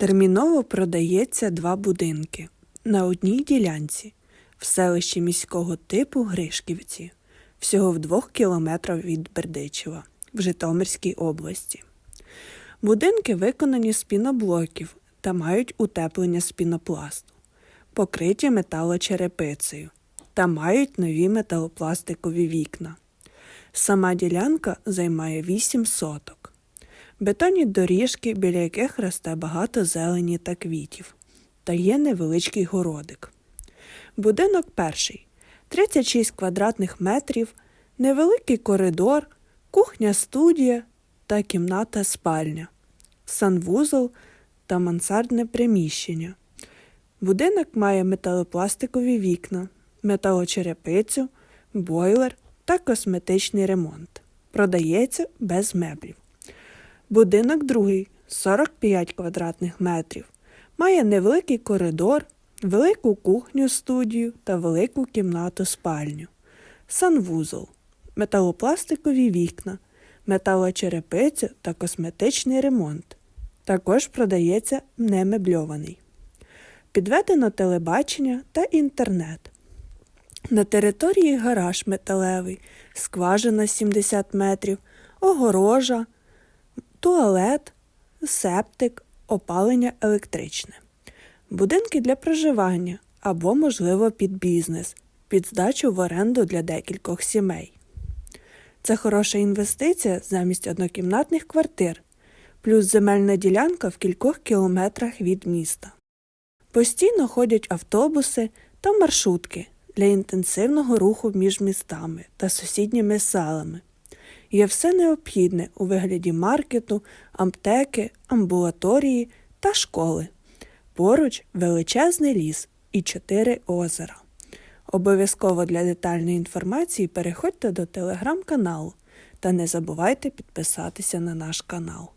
Терміново продається два будинки на одній ділянці в селищі міського типу Гришківці, всього в двох кілометрах від Бердичева в Житомирській області. Будинки виконані з піноблоків та мають утеплення з пінопласту, покриті металочерепицею та мають нові металопластикові вікна. Сама ділянка займає 8 соток. Бетонні доріжки, біля яких росте багато зелені та квітів, та є невеличкий городик. Будинок перший 36 квадратних метрів, невеликий коридор, кухня студія та кімната спальня, санвузол та мансардне приміщення. Будинок має металопластикові вікна, металочерепицю, бойлер та косметичний ремонт. Продається без меблів. Будинок другий 45 квадратних метрів. Має невеликий коридор, велику кухню студію та велику кімнату спальню. Санвузол, металопластикові вікна, металочерепиця та косметичний ремонт. Також продається немебльований. Підведено телебачення та інтернет. На території гараж металевий, скважина 70 метрів, огорожа, туалет, септик, опалення електричне. Будинки для проживання або, можливо, під бізнес, під здачу в оренду для декількох сімей. Це хороша інвестиція замість однокімнатних квартир, плюс земельна ділянка в кількох кілометрах від міста. Постійно ходять автобуси та маршрутки для інтенсивного руху між містами та сусідніми селами. Є все необхідне у вигляді маркету, аптеки, амбулаторії та школи. Поруч величезний ліс і чотири озера. Обов'язково для детальної інформації переходьте до телеграм-каналу та не забувайте підписатися на наш канал.